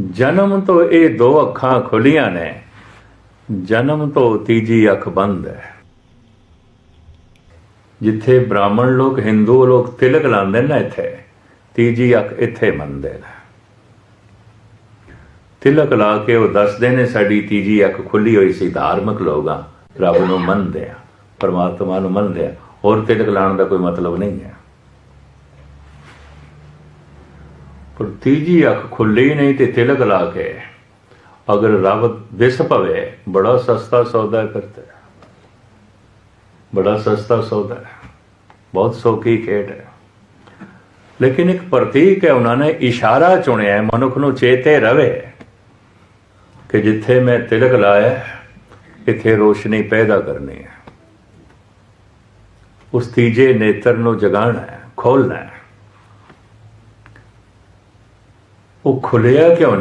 ਜਨਮ ਤੋਂ ਇਹ ਦੋ ਅੱਖਾਂ ਖੁੱਲੀਆਂ ਨੇ, ਜਨਮ ਤੋਂ ਤੀਜੀ ਅੱਖ ਬੰਦ ਹੈ। ਜਿੱਥੇ ਬ੍ਰਾਹਮਣ ਲੋਕ, ਹਿੰਦੂ ਲੋਕ ਤਿਲਕ ਲਾਉਂਦੇ ਨੇ ਇੱਥੇ, ਤੀਜੀ ਅੱਖ ਇੱਥੇ ਮੰਨਦੇ ਨੇ। ਤਿਲਕ ਲਾ ਕੇ ਉਹ ਦੱਸਦੇ ਨੇ, ਸਾਡੀ ਤੀਜੀ ਅੱਖ ਖੁੱਲੀ ਹੋਈ ਸੀ, ਧਾਰਮਿਕ ਲੋਕਾਂ, ਰੱਬ ਨੂੰ ਮੰਨਦੇ ਆ, ਪਰਮਾਤਮਾ ਨੂੰ ਮੰਨਦੇ ਆ। ਹੋਰ ਤਿਲਕ ਲਾਉਣ ਦਾ ਕੋਈ ਮਤਲਬ ਨਹੀਂ ਹੈ। ਪਰ ਤੀਜੀ ਅੱਖ ਖੁੱਲੀ ਨਹੀਂ ਤੇ ਤਿਲਕ ਲਾ ਕੇ ਅਗਰ ਰੱਬ ਦਿਸ ਪਵੇ, ਬੜਾ ਸਸਤਾ ਸੌਦਾ ਕਰਦਾ ਹੈ। ਬੜਾ ਸਸਤਾ ਸੌਦਾ ਹੈ। ਬਹੁਤ ਸੌਖੀ ਖੇਡ ਹੈ। ਲੇਕਿਨ ਇੱਕ ਪ੍ਰਤੀਕ ਹੈ, ਉਹਨਾਂ ਨੇ ਇਸ਼ਾਰਾ ਚੁਣਿਆ ਹੈ, ਮਨੁੱਖ ਨੂੰ ਚੇਤੇ ਰਵੇ ਕਿ ਜਿੱਥੇ ਮੈਂ ਤਿਲਕ ਲਾਇਆ ਇੱਥੇ ਰੋਸ਼ਨੀ ਪੈਦਾ ਕਰਨੀ ਹੈ। ਉਸ ਤੀਜੇ ਨੇਤਰ ਨੂੰ ਜਗਾਉਣਾ ਹੈ ਖੋਲਣਾ ਹੈ। ਉਹ ਖੁੱਲਿਆ ਕਿਉਂ ਨਹੀਂ?